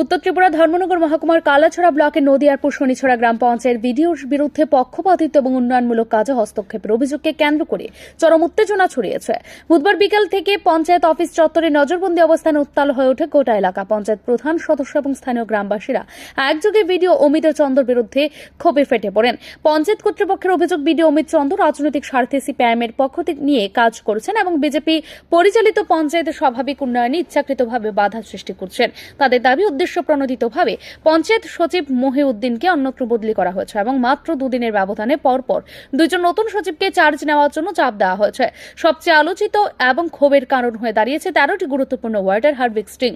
উত্তর ত্রিপুরা ধর্মনগর মহকুমার কালাছড়া ব্লকের নদিয়ারপুর শনিছড়া গ্রাম পঞ্চায়েত বিডিওর বিরুদ্ধে পক্ষপাতিত্ব এবং উন্নয়নমূলক কাজে হস্তক্ষেপের অভিযোগকে কেন্দ্র করে চরম উত্তেজনা ছড়িয়েছে। বুধবার বিকাল থেকে পঞ্চায়েত অফিস চত্বরে নজরবন্দি অবস্থানে উত্তাল হয়ে ওঠে গোটা এলাকা। পঞ্চায়েত প্রধান, সদস্য এবং স্থানীয় গ্রামবাসীরা একযোগে বিডিও অমিত চন্দ্র বিরুদ্ধে ক্ষোভে ফেটে পড়েন। পঞ্চায়েত কর্তৃপক্ষের অভিযোগ, বিডিও অমিত চন্দ্র রাজনৈতিক স্বার্থে সিপিআইএমের পক্ষ থেকে নিয়ে কাজ করছেন এবং বিজেপি পরিচালিত পঞ্চায়েতের স্বাভাবিক উন্নয়নে ইচ্ছাকৃতভাবে বাধা সৃষ্টি করছেন। তাদের দাবি উদ্দেশ্য প্রণোদিতভাবে পঞ্চায়েত সচিব মহিউদ্দিনকে অন্যত্র বদলি করা হয়েছে এবং মাত্র দুদিনের ব্যবধানে পরপর দুজন নতুন সচিবকে চার্জ নেওয়ার জন্য চাপ দেওয়া হয়েছে। সবচেয়ে আলোচিত এবং ক্ষোভের কারণ হয়ে দাঁড়িয়েছে তেরোটি গুরুত্বপূর্ণ ওয়ার্ডের হার্বিক স্ট্রিং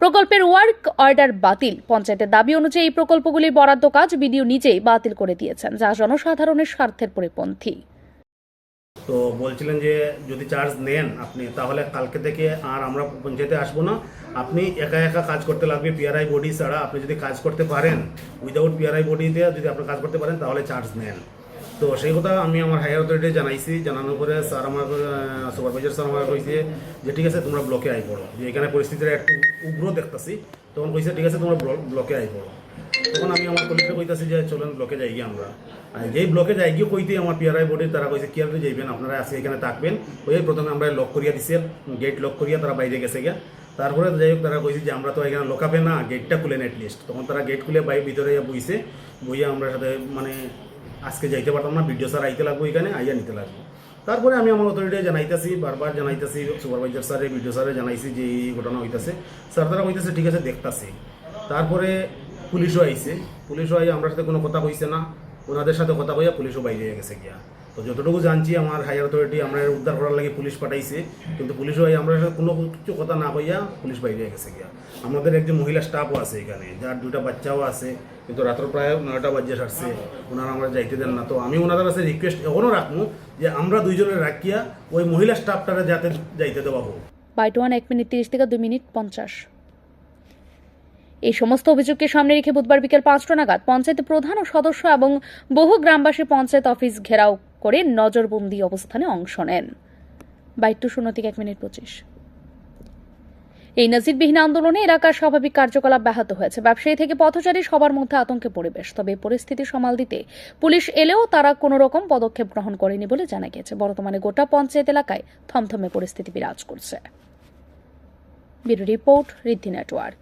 প্রকল্পের ওয়ার্ক অর্ডার বাতিল। পঞ্চায়েতের দাবি অনুযায়ী এই প্রকল্পগুলির বরাদ্দ কাজ বিডিও নিজেই বাতিল করে দিয়েছেন, যা জনসাধারণের স্বার্থের পরিপন্থী। তো বলছিলেন যে যদি চার্জ নেন আপনি, তাহলে কালকে থেকে আর আমরা পঞ্চায়েতে আসব না। আপনি একা একা কাজ করতে লাগবে পিআরআই বডি ছাড়া। আপনি যদি কাজ করতে পারেন উইদাউট পিআরআই বডি দিয়ে যদি আপনি কাজ করতে পারেন, তাহলে চার্জ নেন। তো সেই কথা আমি আমার হায়ার অথরিটি জানাইছি। জানানোর পরে স্যার আমার সুপারভাইজার স্যার আমার কইছে যে, ঠিক আছে, তোমরা ব্লকে আই পড়ো। যে, এখানে পরিস্থিতিটা একটু উগ্র দেখতাছি। তখন কইছে, ঠিক আছে, তোমরা ব্ল- ব্লকে আই পড়ো। তখন আমি আমার কলিগকে কইতাছি যে, চলেন ব্লকে যাই গিয়ে আমরা। আর যেই ব্লকে যাই গিয়ে কইতে আমার পিআরআই বোর্ডে তারা কইছে, কি যাইবেন? আপনারা আজকে এখানে থাকবেন। ওই প্রথমে আমরা লক করিয়া দিছে গেট লক করিয়া তারা বাইরে গেছে গিয়া। তারপরে যাই হোক, তারা কইছে যে, আমরা তো এখানে লোকাবে না গেটটা খুলেন লিস্ট তখন তারা গেট খুলে বাই ভিতরে বইছে, বইয়া আমরা সাথে মানে আজকে যাইতে পারতাম না বিডিও স্যার আইতে লাগবো এখানে, আইয়া নিতে লাগবো। তারপরে আমি আমার অথরিটি জানাইতেছি, বারবার জানাইতেছি সুপারভাইজার স্যারে বিডিও স্যারে জানাইছি যে এই ঘটনা হইতেছে। স্যার তারা হইতেছে, ঠিক আছে, দেখতাছি। তারপরে পুলিশও আইছে। পুলিশও আই আমরা সাথে কোনো কথা কইছে না। ওনাদের সাথে কথা কইয়া পুলিশও বাইরে গেছে গিয়া। তো যতটুকু জানছি, আমার হায়ার অথরিটি আমরা উদ্ধার করার লাগে পুলিশ পাঠাইছে। কিন্তু পুলিশও আমরা কোনো কিছু কথা না কইয়া পুলিশ বাইরে গেছে গিয়া। আমাদের একজন মহিলা স্টাফও আছে এখানে, যার দুইটা বাচ্চাও আছে, কিন্তু রাত্র প্রায় নয়টা বাজে সারছে। ওনারা আমরা যাইতে দেন না। তো আমি ওনাদের কাছে রিকোয়েস্ট এখনও রাখব যে আমরা দুইজনে রাখিয়া ওই মহিলা স্টাফটারে যাতে যাইতে দেওয়া হোক। বাইট ওয়ান এক মিনিট তিরিশ থেকে দুই মিনিট পঞ্চাশ। এই সমস্ত অভিযোগকে সামনে রেখে বুধবার বিকেল পাঁচটা নাগাদ পঞ্চায়েত প্রধান ও সদস্য এবং বহু গ্রামবাসী পঞ্চায়েত অফিস ঘেরাও করে নজরবন্দি অবস্থানে অংশ নেন। এক মিনিট পঁচিশ। এই নজিরবিহীন আন্দোলনে এলাকার স্বাভাবিক কার্যকলাপ ব্যাহত হয়েছে। ব্যবসায়ী থেকে পথচারী সবার মধ্যে আতঙ্কে পরিবেশ তবে পরিস্থিতি সামাল দিতে পুলিশ এলেও তারা কোনো রকম পদক্ষেপ গ্রহণ করেনি বলে জানা গেছে বর্তমানে গোটা পঞ্চায়েত এলাকায় থমথমে পরিস্থিতি বিরাজ করছে। Report network.